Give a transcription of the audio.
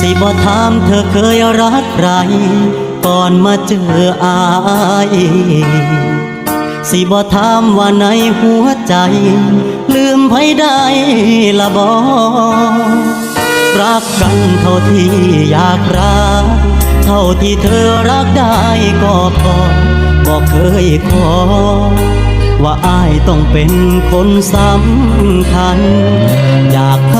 สิบ่ถามเธอเคยรักใคร ก่อนมาเจออายสิบ่ถามว่าในหัวใจ ลืมไผได้ละบ่รักกันเท่าที่อยากรัก เท่าที่เธอรักได้ก็พอบอกเคยขอ ว่าอายต้องเป็นคนสำคัญ